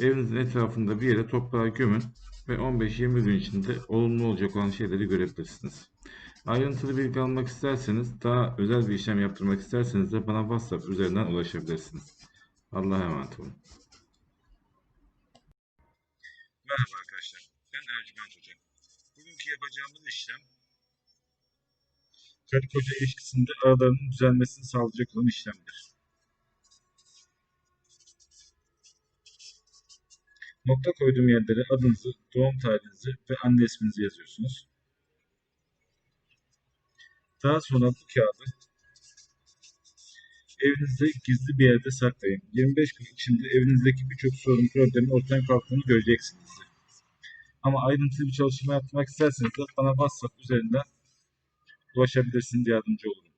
Evinizin etrafında bir yere toprağa gömün ve 15-20 gün içinde olumlu olacak olan şeyleri görebilirsiniz. Ayrıntılı bilgi almak isterseniz, daha özel bir işlem yaptırmak isterseniz de bana WhatsApp üzerinden ulaşabilirsiniz. Allah'a emanet olun. Merhaba arkadaşlar, ben Ercüment Hoca. Bugünkü yapacağımız işlem, karı koca ilişkisinde aralarının düzelmesini sağlayacak olan işlemdir. Nokta koyduğum yerlere adınızı, doğum tarihinizi ve anne isminizi yazıyorsunuz. Daha sonra bu kağıdı evinizde gizli bir yerde saklayın. 25 gün içinde evinizdeki birçok sorun problemin ortadan kalktığını göreceksiniz. Ama ayrıntılı bir çalışma yapmak isterseniz de bana WhatsApp üzerinden ulaşabilirsiniz, yardımcı olurum.